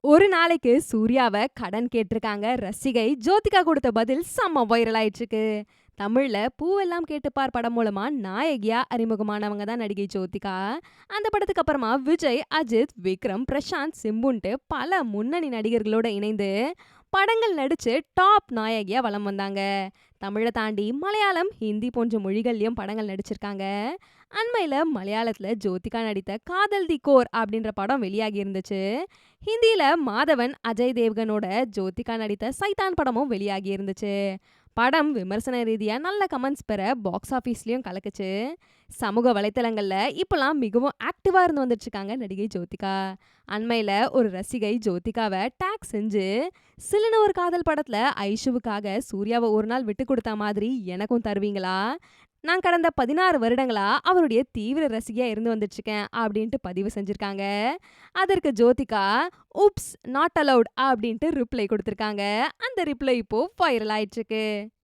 ஒரு நாளைக்கு சூர்யாவ கடன் கேட்டிருக்காங்க. ரசிகை ஜோதிகா கொடுத்த பதில் செம்ம வைரல் ஆயிட்டு இருக்கு தமிழ்ல பூவெல்லாம் கேட்டுப்பார் படம் மூலமா நாயகியா அறிமுகமானவங்க தான் நடிகை ஜோதிகா. அந்த படத்துக்கு அப்புறமா விஜய் அஜித் விக்ரம் பிரசாந்த் சிம்புன்ட்டு பல முன்னணி நடிகர்களோட இணைந்து படங்கள் நடிச்சு டாப் நாயகியா வலம் வந்தாங்க. தமிழை தாண்டி மலையாளம் ஹிந்தி போன்ற மொழிகள்லயும் படங்கள் நடிச்சிருக்காங்க. அண்மையில மலையாளத்துல ஜோதிகா நடித்த காதல் தி கோர் அப்படின்ற படம் வெளியாகி இருந்துச்சு. ஹிந்தியில் மாதவன் அஜய் தேவ்கனோட ஜோதிகா நடித்த சைதான் படமும் வெளியாகி இருந்துச்சு. படம் விமர்சன ரீதியா நல்ல கமெண்ட்ஸ் பெற பாக்ஸ் ஆஃபீஸ்லேயும் கலக்குச்சு. சமூக வலைத்தளங்களில் இப்போலாம் மிகவும் ஆக்டிவா இருந்து வந்துட்டு இருக்காங்க நடிகை ஜோதிகா. அண்மையில ஒரு ரசிகை ஜோதிகாவை டேக் செஞ்சு சிலுன்னு ஒரு காதல் படத்துல ஐஷுவுக்காக சூர்யாவை ஒரு நாள் விட்டு கொடுத்த மாதிரி எனக்கும் தருவீங்களா? நான் கடந்த பதினாறு வருடங்களா அவருடைய தீவிர ரசிகையா இருந்து வந்துட்டுருக்கேன் அப்படின்ட்டு பதிவு செஞ்சிருக்காங்க. அதற்கு ஜோதிகா உப்ஸ் நாட் அலவுட் அப்படின்ட்டு ரிப்ளை கொடுத்திருக்காங்க. அந்த ரிப்ளை இப்போ வைரல் ஆயிட்டு இருக்கு